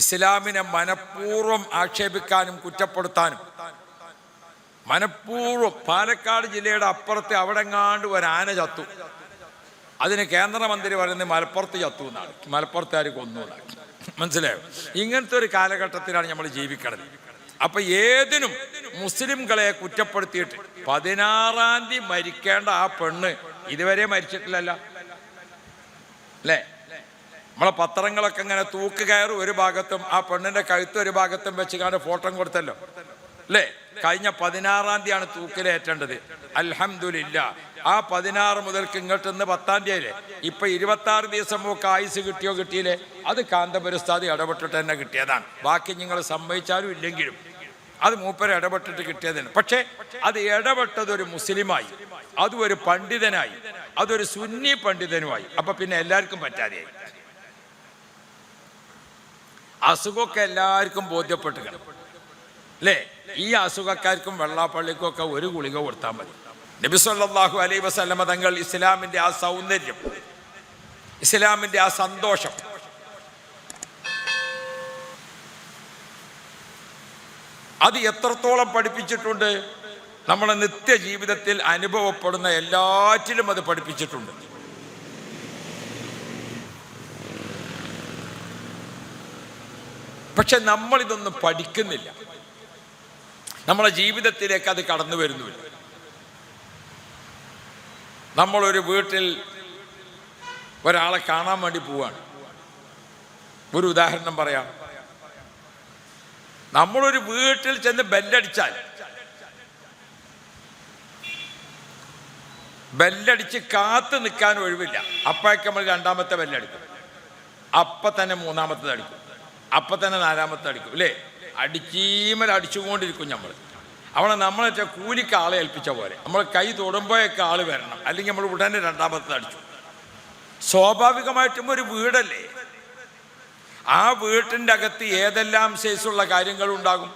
ഇസ്ലാമിനെ മനഃപൂർവം ആക്ഷേപിക്കാനും കുറ്റപ്പെടുത്താനും. മനഃപൂർവം പാലക്കാട് ജില്ലയുടെ അപ്പുറത്ത് അവിടെങ്ങാണ്ട് ഒരു ആന ചത്തു. അതിന് കേന്ദ്രമന്ത്രി പറയുന്നത് മലപ്പുറത്ത് ചത്തു എന്നാണ്. മലപ്പുറത്തുകാർ കൊന്നു എന്നാണ്. മനസ്സിലായോ? ഇങ്ങനത്തെ ഒരു കാലഘട്ടത്തിലാണ് നമ്മൾ ജീവിക്കണത്. അപ്പൊ ഏതിനും മുസ്ലിംകളെ കുറ്റപ്പെടുത്തിയിട്ട് പതിനാറാം തീയതി മരിക്കേണ്ട ആ പെണ്ണ് ഇതുവരെ മരിച്ചിട്ടില്ലല്ലേ. നമ്മളെ പത്രങ്ങളൊക്കെ ഇങ്ങനെ തൂക്ക് കയറ് ഒരു ഭാഗത്തും ആ പെണ്ണിന്റെ കഴുത്ത് ഒരു ഭാഗത്തും വെച്ച് കാണാൻ ഫോട്ടോ കൊടുത്തല്ലോ. അല്ലേ? കഴിഞ്ഞ പതിനാറാം തീയതിയാണ് തൂക്കിലേറ്റേണ്ടത് അൽഹമില്ല ആ പതിനാറ് മുതൽക്ക് ഇങ്ങോട്ട് ഇന്ന് പത്താം തീയതി ഇപ്പൊ ഇരുപത്തി ആറ് ദിവസം ഒക്കെ ആയുസ് കിട്ടിയോ കിട്ടിയില്ലേ? അത് കാന്തപുരസ്താദി ഇടപെട്ടിട്ട് തന്നെ കിട്ടിയതാണ്. ബാക്കി നിങ്ങൾ സമ്മതിച്ചാലും ഇല്ലെങ്കിലും. അത് മൂപ്പരെ ഇടപെട്ടിട്ട് കിട്ടിയതാണ്. പക്ഷേ അത് ഇടപെട്ടത് ഒരു മുസ്ലിമായി. അതും ഒരു പണ്ഡിതനായി. അതൊരു സുന്നി പണ്ഡിതനുമായി. അപ്പൊ പിന്നെ എല്ലാവർക്കും പറ്റാതെയായി. അസുഖമൊക്കെ എല്ലാവർക്കും ബോധ്യപ്പെട്ട് അല്ലേ? ഈ അസുഖക്കാർക്കും വെള്ളാപ്പള്ളിക്കൊക്കെ ഒരു ഗുളിക കൊടുത്താൽ മതി. നബി സല്ലല്ലാഹു അലൈഹി വസല്ലമ തങ്ങൾ ഇസ്ലാമിന്റെ ആ സൗന്ദര്യം ഇസ്ലാമിന്റെ ആ സന്തോഷം. അത് എത്രത്തോളം പഠിപ്പിച്ചിട്ടുണ്ട്? നമ്മുടെ നിത്യജീവിതത്തിൽ അനുഭവപ്പെടുന്ന എല്ലാറ്റിലും അത് പഠിപ്പിച്ചിട്ടുണ്ട്. പക്ഷെ നമ്മൾ ഇതൊന്നും പഠിക്കുന്നില്ല. നമ്മളെ ജീവിതത്തിലേക്ക് അത് കടന്നു വരുന്നുമില്ല നമ്മളൊരു വീട്ടിൽ ഒരാളെ കാണാൻ വേണ്ടി പോവാണ്. ഒരു ഉദാഹരണം പറയാം. നമ്മളൊരു വീട്ടിൽ ചെന്ന് ബെല്ലടിച്ചാൽ ബെല്ലടിച്ച് കാത്ത് നിൽക്കാൻ ഒഴിവില്ല. അപ്പോഴേക്ക് നമ്മൾ രണ്ടാമത്തെ ബെല്ലടിക്കും. അപ്പം തന്നെ മൂന്നാമത്തത് അടിക്കും. അപ്പൊ തന്നെ നാലാമത്തെ അടിക്കും അല്ലേ അടിച്ചീമൽ അടിച്ചുകൊണ്ടിരിക്കും നമ്മൾ അവിടെ നമ്മളെ കൂലിക്ക് ആളെ ഏൽപ്പിച്ച പോലെ. നമ്മൾ കൈ തൊടുമ്പോഴൊക്കെ ആൾ വരണം. അല്ലെങ്കിൽ നമ്മൾ ഉടനെ രണ്ടാമത്തെ അടിച്ചു. സ്വാഭാവികമായിട്ടും ഒരു വീടല്ലേ? ആ വീട്ടിന്റെ അകത്ത് ഏതെല്ലാം സൈസുള്ള കാര്യങ്ങൾ ഉണ്ടാകും?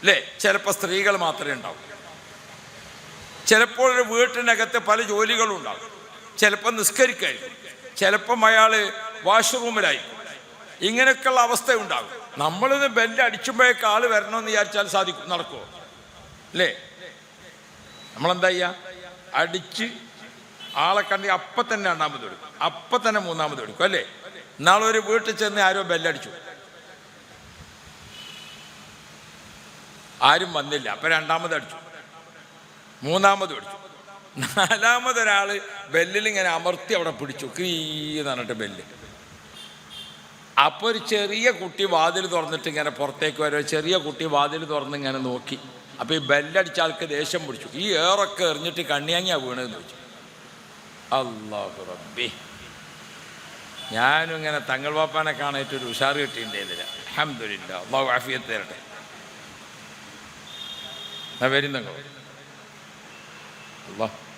അല്ലേ ചിലപ്പോൾ സ്ത്രീകൾ മാത്രമേ ഉണ്ടാവും. ചിലപ്പോൾ ഒരു വീട്ടിനകത്ത് പല ജോലികളും ഉണ്ടാകും. ചിലപ്പോൾ നിസ്കരിക്കായിരിക്കും. ചിലപ്പം അയാൾ വാഷ്റൂമിലായിരിക്കും ഇങ്ങനെയൊക്കെയുള്ള അവസ്ഥ ഉണ്ടാകും നമ്മളിത് ബെല്ല് അടിച്ചുമ്പോഴേക്ക് ആൾ വരണമെന്ന് വിചാരിച്ചാൽ സാധിക്കും. നടക്കുമോ അല്ലേ നമ്മളെന്താ ചെയ്യുക അടിച്ച് ആളെ കണ്ടി അപ്പം തന്നെ രണ്ടാമത് എടുക്കും. അപ്പം തന്നെ മൂന്നാമത് എടുക്കും അല്ലേ? നാളെ ഒരു വീട്ടിൽ ചെന്ന് ആരോ ബെല്ലടിച്ചു ആരും വന്നില്ല. അപ്പൊ രണ്ടാമത് അടിച്ചു. മൂന്നാമത് അടിച്ചു. നാലാമതൊരാൾ ബെല്ലിൽ ഇങ്ങനെ അമർത്തി അവിടെ പിടിച്ചു. ക്രീ എന്ന് പറഞ്ഞിട്ട് ബെല്ല് അപ്പോൾ ഒരു ചെറിയ കുട്ടി വാതിൽ തുറന്നിട്ട് ഇങ്ങനെ പുറത്തേക്ക് വരും. ചെറിയ കുട്ടി വാതിൽ തുറന്ന് ഇങ്ങനെ നോക്കി. അപ്പോൾ ഈ ബെല്ലടിച്ച ആൾക്ക് ദേഷ്യം പിടിച്ചു. ഈ ഏറൊക്കെ എറിഞ്ഞിട്ട് കണ്ണിയാങ്ങിയാണ് വീണതെന്ന് ചോദിച്ചു. അള്ളാഹു റബ്ബി. ഞാനും ഇങ്ങനെ തങ്ങൾ വാപ്പാനെ കാണാനായിട്ട് ഒരു ഉഷാർ കിട്ടിയിട്ടുണ്ടായിരുന്നില്ല. അഹമ്മദില്ല അള്ളാഹു ആഫിയത്ത് തരട്ടെ. എന്നാ വരും തങ്ങൾ. അള്ളാഹ്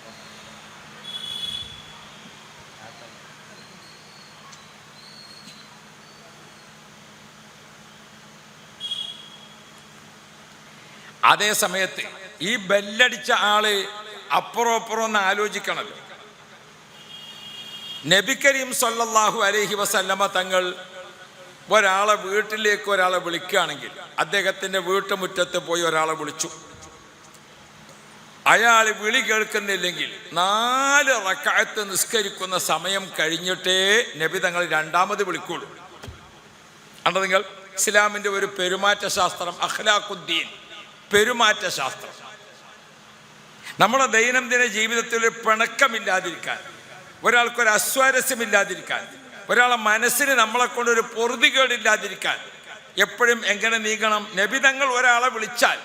അതേ സമയത്ത് ഈ ബെല്ലടിച്ച ആൾ അപ്പുറം അപ്പുറം ഒന്ന് ആലോചിക്കണല്ലോ നബി കരീം സല്ലല്ലാഹു അലൈഹി വസല്ലമ തങ്ങൾ ഒരാളെ വീട്ടിലേക്ക് ഒരാളെ വിളിക്കുകയാണെങ്കിൽ അദ്ദേഹത്തിന്റെ വീട്ടുമുറ്റത്ത് പോയി ഒരാളെ വിളിച്ചു. അയാൾ വിളി കേൾക്കുന്നില്ലെങ്കിൽ നാല് റക്കായത്ത് നിസ്കരിക്കുന്ന സമയം കഴിഞ്ഞിട്ടേ നബി തങ്ങൾ രണ്ടാമത് വിളിക്കുള്ളൂ. കണ്ടോ നിങ്ങൾ? ഇസ്ലാമിന്റെ ഒരു പെരുമാറ്റ ശാസ്ത്രം അഖ്ലാഖുദ്ദീൻ. പെരുമാറ്റ ശാസ്ത്രം നമ്മുടെ ദൈനംദിന ജീവിതത്തിൽ ഒരു പിണക്കമില്ലാതിരിക്കാൻ ഒരാൾക്കൊരു അസ്വാരസ്യമില്ലാതിരിക്കാൻ ഒരാളെ മനസ്സിന് നമ്മളെ കൊണ്ട് ഒരു പൊറുതികേടില്ലാതിരിക്കാൻ എപ്പോഴും എങ്ങനെ നീങ്ങണം? നബിതങ്ങൾ ഒരാളെ വിളിച്ചാൽ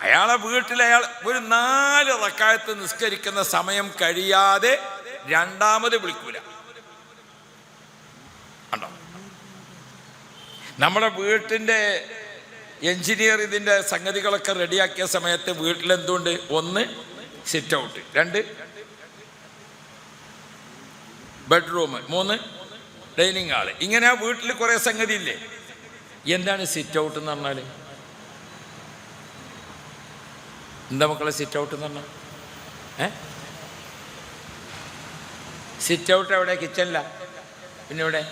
അയാളെ വീട്ടിൽ അയാൾ ഒരു നാല് റക്കായത്ത് നിസ്കരിക്കുന്ന സമയം കഴിയാതെ രണ്ടാമത് വിളിക്കൂല. നമ്മുടെ വീട്ടിന്റെ എഞ്ചിനീയർ ഇതിന്റെ സംഗതികളൊക്കെ റെഡിയാക്കിയ സമയത്ത് വീട്ടിലെന്തുണ്ട്? ഒന്ന് സിറ്റ് ഔട്ട് രണ്ട് ബെഡ്റൂം മൂന്ന് ഡൈനിങ് ഹാൾ ഇങ്ങനെ ആ വീട്ടിൽ കുറേ സംഗതി ഇല്ലേ എന്താണ് സിറ്റ് ഔട്ട് എന്ന് പറഞ്ഞാൽ എന്താ മക്കളെ സിറ്റ് ഔട്ട് എന്ന് പറഞ്ഞാൽ ഏ? സിറ്റ് ഔട്ട് എവിടെ? കിച്ചണില പിന്നെ ഇവിടെ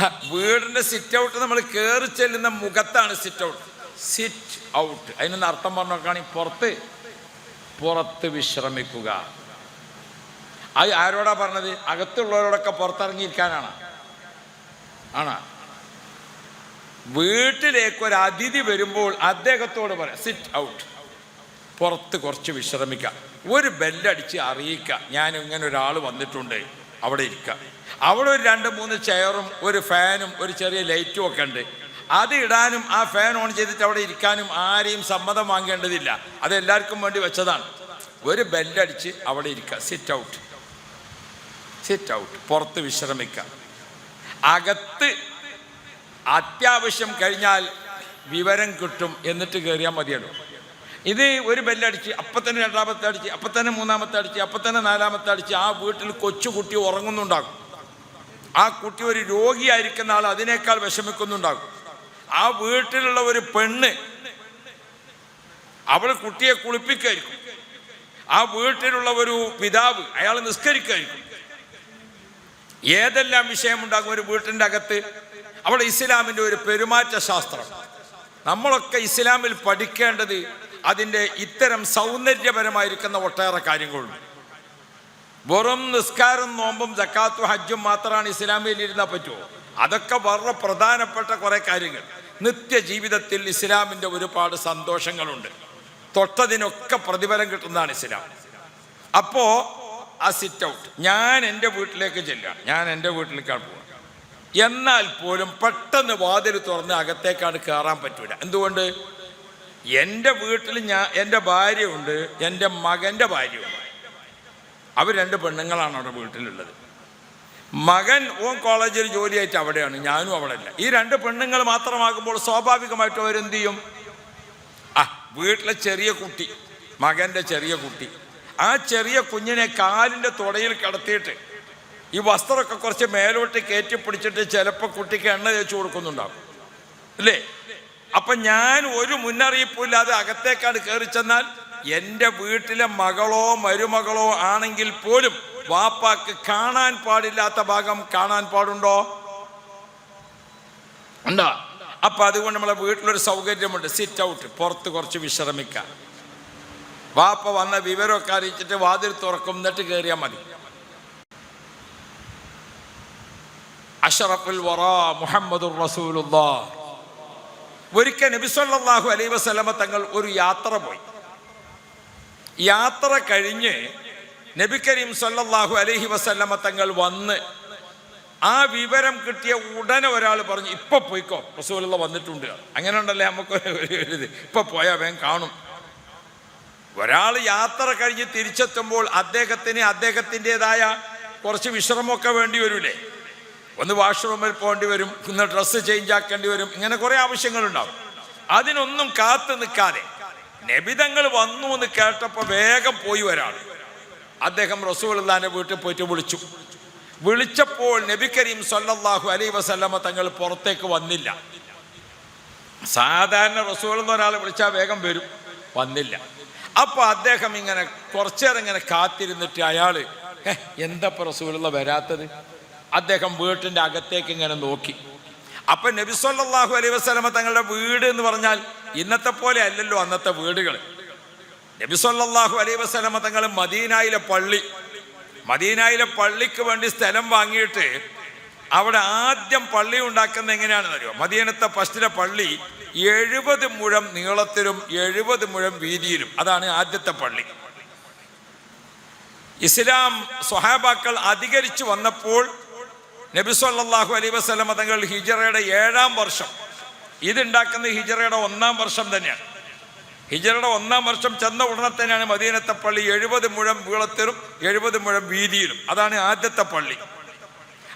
ആ, വീടിന്റെ സിറ്റ് ഔട്ട് നമ്മൾ കയറി ചെല്ലുന്ന മുഖത്താണ് സിറ്റ് ഔട്ട് സിറ്റ് ഔട്ട് അതിനൊന്ന് അർത്ഥം പറഞ്ഞു നോക്കുകയാണെങ്കിൽ പുറത്ത് പുറത്ത് വിശ്രമിക്കുക. അത് ആരോടാ പറഞ്ഞത്? അകത്തുള്ളവരോടൊക്കെ പുറത്തിറങ്ങിയിരിക്കാനാണ്. ആണ്? വീട്ടിലേക്ക് ഒരു അതിഥി വരുമ്പോൾ അദ്ദേഹത്തോട് പറയാം സിറ്റ് ഔട്ട് പുറത്ത് കുറച്ച് വിശ്രമിക്കുക ഒരു ബെല്ലടിച്ച് അറിയിക്കുക ഞാൻ ഇങ്ങനെ ഒരാൾ വന്നിട്ടുണ്ട്. അവിടെ ഇരിക്കുക അവിടെ ഒരു രണ്ട് മൂന്ന് ചെയറും ഒരു ഫാനും ഒരു ചെറിയ ലൈറ്റും ഒക്കെ ഉണ്ട്. അത് ഇടാനും ആ ഫാൻ ഓൺ ചെയ്തിട്ട് അവിടെ ഇരിക്കാനും ആരെയും സമ്മതം വാങ്ങേണ്ടതില്ല. അത് എല്ലാവർക്കും വേണ്ടി വെച്ചതാണ്. ഒരു ബെല്ലടിച്ച് അവിടെ ഇരിക്കുക. സിറ്റ് ഔട്ട് സിറ്റ് ഔട്ട് പുറത്ത് വിശ്രമിക്കുക. അകത്ത് അത്യാവശ്യം കഴിഞ്ഞാൽ വിവരം കിട്ടും എന്നിട്ട് കയറിയാൽ മതിയല്ലോ. ഇത് ഒരു ബെല്ലടിച്ച് അപ്പം തന്നെ രണ്ടാമത്തെ അടിച്ച് അപ്പം തന്നെ മൂന്നാമത്തെ അടിച്ച് അപ്പം തന്നെ നാലാമത്തെ അടിച്ച് ആ വീട്ടിൽ കൊച്ചുകുട്ടി ഉറങ്ങുന്നുണ്ടാകും. ആ കുട്ടി ഒരു രോഗിയായിരിക്കുന്ന ആൾ അതിനേക്കാൾ വിഷമിക്കുന്നുണ്ടാകും. ആ വീട്ടിലുള്ള ഒരു പെണ്ണ് അവൾ കുട്ടിയെ കുളിപ്പിക്കായിരിക്കും. ആ വീട്ടിലുള്ള ഒരു പിതാവ് അയാൾ നിസ്കരിക്കായിരിക്കും. ഏതെല്ലാം വിഷയമുണ്ടാകും ഒരു വീട്ടിന്റെ അകത്ത്? അവിടെ ഇസ്ലാമിന്റെ ഒരു പെരുമാറ്റ ശാസ്ത്രം. നമ്മളൊക്കെ ഇസ്ലാമിൽ പഠിക്കേണ്ടത് അതിന്റെ ഇത്തരം സൗന്ദര്യപരമായിരിക്കുന്ന ഒട്ടേറെ കാര്യങ്ങളുണ്ട്. വെറും നിസ്കാരം നോമ്പും ജക്കാത്തും ഹജ്ജും മാത്രമാണ് ഇസ്ലാമിയിൽ ഇരുന്നാൽ പറ്റുമോ അതൊക്കെ വളരെ പ്രധാനപ്പെട്ട കുറേ കാര്യങ്ങൾ. നിത്യജീവിതത്തിൽ ഇസ്ലാമിന്റെ ഒരുപാട് സന്തോഷങ്ങളുണ്ട്. തൊട്ടതിനൊക്കെ പ്രതിഫലം കിട്ടുന്നതാണ് ഇസ്ലാം. അപ്പോ ആ സിറ്റ് ഔട്ട് ഞാൻ എന്റെ വീട്ടിലേക്ക് ചെല്ലുക. ഞാൻ എന്റെ വീട്ടിലേക്കാണ് പോകുക എന്നാൽ പോലും പെട്ടെന്ന് വാതിൽ തുറന്ന് അകത്തേക്കാണ് കയറാൻ പറ്റൂല. എന്തുകൊണ്ട്? എന്റെ വീട്ടിൽ ഞാൻ എന്റെ ഭാര്യയുണ്ട്. എന്റെ മകന്റെ ഭാര്യയുണ്ട്. അവർ രണ്ട് പെണ്ണുങ്ങളാണ് അവിടെ വീട്ടിലുള്ളത്. മകൻ ഓൻ കോളേജിൽ ജോലിയായിട്ട് അവിടെയാണ് ഞാനും അവിടെ അല്ല ഈ രണ്ട് പെണ്ണുങ്ങൾ മാത്രമാകുമ്പോൾ സ്വാഭാവികമായിട്ടും അവരെന്ത് ചെയ്യും? ആ വീട്ടിലെ ചെറിയ കുട്ടി മകന്റെ ചെറിയ കുട്ടി. ആ ചെറിയ കുഞ്ഞിനെ കാലിന്റെ തുടയിൽ കിടത്തിയിട്ട് ഈ വസ്ത്രമൊക്കെ കുറച്ച് മേലോട്ട് കയറ്റി പിടിച്ചിട്ട് ചിലപ്പോൾ കുട്ടിക്ക് എണ്ണ തേച്ച് കൊടുക്കുന്നുണ്ടാവും. അല്ലേ? അപ്പം ഞാൻ ഒരു മുന്നറിയിപ്പും ഇല്ലാതെ അകത്തേക്കാണ് കയറി ചെന്നാൽ എന്റെ വീട്ടിലെ മകളോ മരുമകളോ ആണെങ്കിൽ പോലും വാപ്പാക്ക് കാണാൻ പാടില്ലാത്ത ഭാഗം കാണാൻ പാടുണ്ടോ? ഉണ്ടോ? അപ്പൊ അതുകൊണ്ട് നമ്മളെ വീട്ടിലൊരു സൗകര്യമുണ്ട്. സിറ്റ് ഔട്ട് പുറത്ത് കുറച്ച് വിശ്രമിക്കാം. വാപ്പ വന്ന വിവരമൊക്കെ അറിയിച്ചിട്ട് വാതിൽ തുറക്കും എന്നിട്ട് കയറിയാൽ മതി. അഷറഫുൽ വറ മുഹമ്മദുർ റസൂലുള്ള ഒരിക്കൽ നബിസ്വല്ലാഹു അലൈഹി വസല്ലമ തങ്ങൾ ഒരു യാത്ര പോയി. യാത്ര കഴിഞ്ഞ് നബി കരീം സല്ലാഹു അലഹി വസല്ലമ തങ്ങൾ വന്ന് ആ വിവരം കിട്ടിയ ഉടനെ ഒരാൾ പറഞ്ഞു ഇപ്പൊ പോയിക്കോ റസൂലുള്ള വന്നിട്ടുണ്ട്. അങ്ങനെ ഉണ്ടല്ലേ നമുക്ക് ഇപ്പൊ പോയാൽ വേഗം കാണും. ഒരാൾ യാത്ര കഴിഞ്ഞ് തിരിച്ചെത്തുമ്പോൾ അദ്ദേഹത്തിന് അദ്ദേഹത്തിന്റെതായ കുറച്ച് വിശ്രമമൊക്കെ വേണ്ടി വരൂലേ. ഒന്ന് വാഷ്റൂമിൽ പോകേണ്ടി വരും ഒന്ന് ഡ്രസ്സ് ചേഞ്ച് ആക്കേണ്ടി വരും ഇങ്ങനെ കുറേ ആവശ്യങ്ങളുണ്ടാവും. അതിനൊന്നും കാത്തു നിൽക്കാതെ നബിതങ്ങൾ വന്നു എന്ന് കേട്ടപ്പോൾ വേഗം പോയി ഒരാൾ അദ്ദേഹം റസൂലുള്ളാന്റെ വീട്ടിൽ പോയിട്ട് വിളിച്ചു. വിളിച്ചപ്പോൾ നബി കരീം സല്ലാഹു അലൈ വസല്ലമ തങ്ങൾ പുറത്തേക്ക് വന്നില്ല. സാധാരണ റസൂൽ എന്ന് ഒരാൾ വിളിച്ചാൽ വേഗം വരും. വന്നില്ല. അപ്പൊ അദ്ദേഹം ഇങ്ങനെ കുറച്ചേരം ഇങ്ങനെ കാത്തിരുന്നിട്ട് അയാൾ "ഹെ, എന്താ റസൂലുള്ള വരാത്തത്? അദ്ദേഹം വീട്ടിന്റെ അകത്തേക്ക് ഇങ്ങനെ നോക്കി. അപ്പൊ നബി സല്ലാഹു അലൈഹി വസല്ലമ തങ്ങളുടെ വീട് എന്ന് പറഞ്ഞാൽ ഇന്നത്തെ പോലെ അല്ലല്ലോ അന്നത്തെ വീടുകൾ. നബി അലൈ വസ്ലമ തങ്ങൾ മദീനായിലെ പള്ളി മദീനായിലെ പള്ളിക്ക് വേണ്ടി സ്ഥലം വാങ്ങിയിട്ട് അവിടെ ആദ്യം പള്ളി ഉണ്ടാക്കുന്നത് എങ്ങനെയാണെന്ന് അറിയോ മദീനത്തെ ഫസ്റ്റിലെ പള്ളി എഴുപത് മുഴം നീളത്തിലും എഴുപത് മുഴം വീതിയിലും. അതാണ് ആദ്യത്തെ പള്ളി. ഇസ്ലാം സ്വഹാബാക്കൾ അധികരിച്ചു വന്നപ്പോൾ നബിസ്വല്ലാഹു അലൈഹി വസല്ലമ തങ്ങൾ ഹിജറയുടെ ഏഴാം വർഷം ഇതുണ്ടാക്കുന്ന ഹിജറയുടെ ഒന്നാം വർഷം തന്നെയാണ്. ഹിജറയുടെ ഒന്നാം വർഷം ചെന്ന ഉടനെ തന്നെയാണ് മദീനത്തെ പള്ളി എഴുപത് മുഴം വീളത്തിലും എഴുപത് മുഴം വീതിയിലും. അതാണ് ആദ്യത്തെ പള്ളി.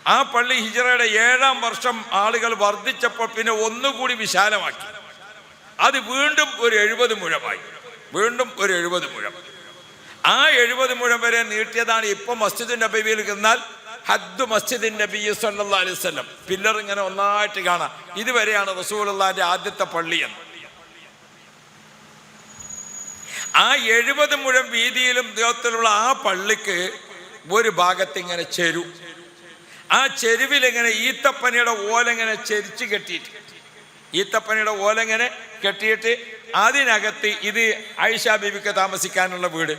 ആ പള്ളി ഹിജറയുടെ ഏഴാം വർഷം ആളുകൾ വർദ്ധിച്ചപ്പോൾ പിന്നെ ഒന്നുകൂടി വിശാലമാക്കി. അത് വീണ്ടും ഒരു എഴുപത് മുഴമായി. വീണ്ടും ഒരു എഴുപത് മുഴം. ആ എഴുപത് മുഴം വരെ നീട്ടിയതാണ് ഇപ്പോൾ മസ്ജിദ് നബിയിൽ എന്നാൽ ഹദ്ദു മസ്ജിദ് നബി സല്ലാ അലൈഹി വസല്ലം. പില്ലർ ഇങ്ങനെ ഒന്നായിട്ട് കാണാം. ഇതുവരെയാണ് റസൂലുള്ളാന്റെ ആദ്യത്തെ പള്ളി എന്ന്. ആ എഴുപത് മുഴം വീതിയിലും ദൈവത്തിലുള്ള ആ പള്ളിക്ക് ഒരു ഭാഗത്ത് ഇങ്ങനെ ചെരു. ആ ചെരുവിലിങ്ങനെ ഈത്തപ്പനയുടെ ഓലങ്ങനെ ചെരിച്ച് കെട്ടിയിട്ട്. ഈത്തപ്പനയുടെ ഓലങ്ങനെ കെട്ടിയിട്ട് അതിനകത്ത് ഇത് ആയിഷ ബീവിക്ക് താമസിക്കാനുള്ള വീട്.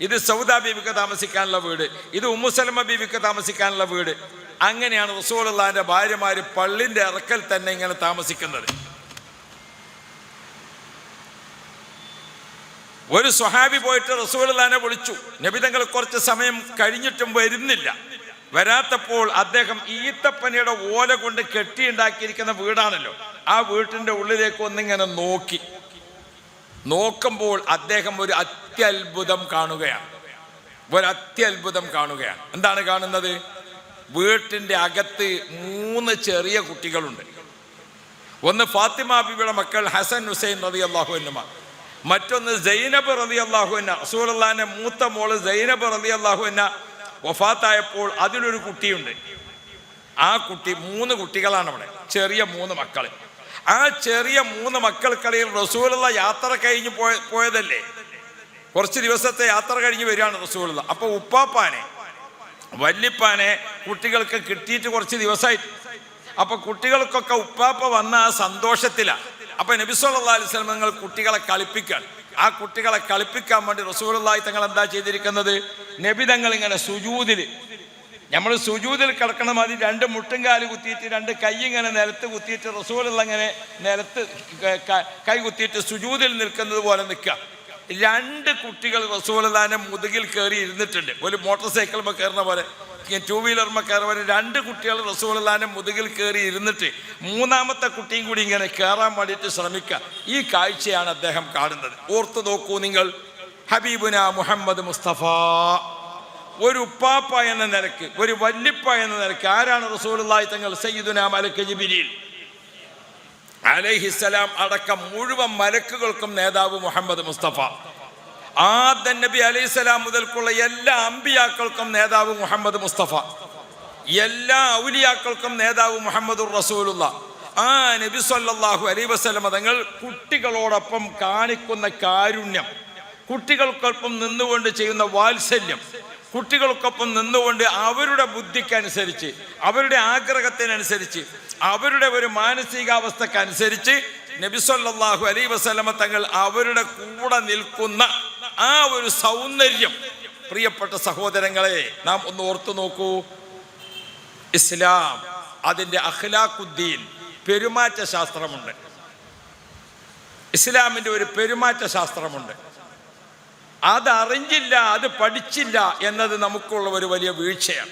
ഇത് സൗദ ബീവിക്ക് താമസിക്കാനുള്ള വീട്. ഇത് ഉമ്മുസലമ ബീവിക്ക് താമസിക്കാനുള്ള വീട്. അങ്ങനെയാണ് റസൂലുള്ളാന്റെ ഭാര്യമാർ പള്ളിന്റെ ഇറക്കൽ തന്നെ ഇങ്ങനെ താമസിക്കുന്നത്. ഒരു സ്വഹാബി പോയിട്ട് റസൂലുള്ളാനെ വിളിച്ചു. നബിതങ്ങൾ കുറച്ച് സമയം കഴിഞ്ഞിട്ടും വരുന്നില്ല. വരാത്തപ്പോൾ അദ്ദേഹം ഈത്തപ്പനയുടെ ഓല കൊണ്ട് കെട്ടിയുണ്ടാക്കിയിരിക്കുന്ന വീടാണല്ലോ. ആ വീട്ടിന്റെ ഉള്ളിലേക്ക് ഒന്നിങ്ങനെ നോക്കി. നോക്കുമ്പോൾ അദ്ദേഹം ഒരു അത്യത്ഭുതം കാണുകയാണ്. ഒരു അത്യത്ഭുതം കാണുകയാണ്. എന്താണ് കാണുന്നത്? വീട്ടിന്റെ അകത്ത് മൂന്ന് ചെറിയ കുട്ടികളുണ്ട്. ഒന്ന് ഫാത്തിമ ബിബിയുടെ മക്കൾ ഹസൻ ഹുസൈൻ റതി അള്ളാഹു മറ്റൊന്ന് സൈനബ് റതി അള്ളാഹുന്ന റസൂലുള്ളാന്റെ മൂത്ത മോൾ സൈനബ് റതി അള്ളാഹുന്ന വഫാത്തായപ്പോൾ അതിലൊരു കുട്ടിയുണ്ട്. ആ കുട്ടി മൂന്ന് കുട്ടികളാണ് അവിടെ. ചെറിയ മൂന്ന് മക്കൾ ആ ചെറിയ മൂന്ന് മക്കൾക്കിടയിൽ റസൂലുള്ള യാത്ര കഴിഞ്ഞ് പോയ പോയതല്ലേ? കുറച്ച് ദിവസത്തെ യാത്ര കഴിഞ്ഞ് വരികയാണ് റസൂലുള്ള. അപ്പൊ ഉപ്പാപ്പാനെ വല്യപ്പാനെ കുട്ടികൾക്ക് കിട്ടിയിട്ട് കുറച്ച് ദിവസമായി. അപ്പൊ കുട്ടികൾക്കൊക്കെ ഉപ്പാപ്പ വന്ന ആ സന്തോഷത്തിലാണ് അപ്പൊ നബി അലിസ്ലമങ്ങൾ കുട്ടികളെ കളിപ്പിക്കാൻ ആ കുട്ടികളെ കളിപ്പിക്കാൻ വേണ്ടി റസൂലായി തങ്ങൾ എന്താ ചെയ്തിരിക്കുന്നത്? നബി തങ്ങൾ ഇങ്ങനെ സുജൂതിൽ നമ്മൾ സുജൂതിൽ കിടക്കണ മതി രണ്ട് മുട്ടും കാൽ കുത്തിയിട്ട് രണ്ട് കൈ ഇങ്ങനെ നിലത്ത് കുത്തിയിട്ട് റസൂലുള്ള ഇങ്ങനെ നിലത്ത് ക- കുത്തിയിട്ട് സുജൂതിൽ നിൽക്കുന്നത് പോലെ നിൽക്കുക. രണ്ട് കുട്ടികൾ റസൂലുള്ളാന്റെ മുതുകിൽ കയറി ഇരുന്നിട്ടുണ്ട്. ഒരു മോട്ടോർ സൈക്കിളുമ്പോൾ കയറുന്ന പോലെ. ടൂ കയറുന്ന പോലെ രണ്ട് കുട്ടികൾ റസൂലുള്ളാന്റെ മുതുകിൽ കയറി ഇരുന്നിട്ട് മൂന്നാമത്തെ കുട്ടിയും കൂടി ഇങ്ങനെ കയറാൻ വേണ്ടിയിട്ട് ശ്രമിക്കുക ഈ കാഴ്ചയാണ് അദ്ദേഹം കാണുന്നത്. ഓർത്തു നോക്കൂ നിങ്ങൾ. ഹബീബുന മുഹമ്മദ് മുസ്തഫ. ഒരു ഉപ്പാപ്പ എന്ന നിലയ്ക്ക് ഒരു വല്ലിപ്പ എന്ന നിലയ്ക്ക് ആരാണ് റസൂലുള്ളാഹി തങ്ങൾ? സയ്യിദുന മലക്ക് ജിബിരിയിൽ അലൈഹിസ്സലാം അടക്കം മുഴുവൻ മലക്കുകൾക്കും നേതാവ് മുഹമ്മദ് മുസ്തഫ. ആദൻ നബി അലൈഹിസ്സലാം മുതൽക്കുള്ള എല്ലാ അമ്പിയാക്കൾക്കും നേതാവ് മുഹമ്മദ് മുസ്തഫ. എല്ലാ ഔലിയാക്കൾക്കും നേതാവ് മുഹമ്മദ് റസൂലുള്ള. ആ നബി സല്ലല്ലാഹു അലൈഹി വസല്ലമ തങ്ങൾ കുട്ടികളോടൊപ്പം കാണിക്കുന്ന കാരുണ്യം. കുട്ടികൾക്കൊപ്പം നിന്നുകൊണ്ട് ചെയ്യുന്ന വാത്സല്യം. കുട്ടികൾക്കൊപ്പം നിന്നുകൊണ്ട് അവരുടെ ബുദ്ധിക്കനുസരിച്ച് അവരുടെ ആഗ്രഹത്തിനനുസരിച്ച് അവരുടെ ഒരു മാനസികാവസ്ഥക്കനുസരിച്ച് നബിസ്വല്ലാഹു അലൈ വസല്ലമ തങ്ങൾ അവരുടെ കൂടെ നിൽക്കുന്ന ആ ഒരു സൗന്ദര്യം. പ്രിയപ്പെട്ട സഹോദരങ്ങളെ നാം ഒന്ന് ഓർത്തു നോക്കൂ. ഇസ്ലാം അതിന്റെ അഖ്ലാഖുദ്ദീൻ പെരുമാറ്റ ശാസ്ത്രമുണ്ട് ഇസ്ലാമിന്റെ ഒരു പെരുമാറ്റ ശാസ്ത്രമുണ്ട് അതറിഞ്ഞില്ല അത് പഠിച്ചില്ല എന്നത് നമുക്കുള്ള ഒരു വലിയ വീഴ്ചയാണ്.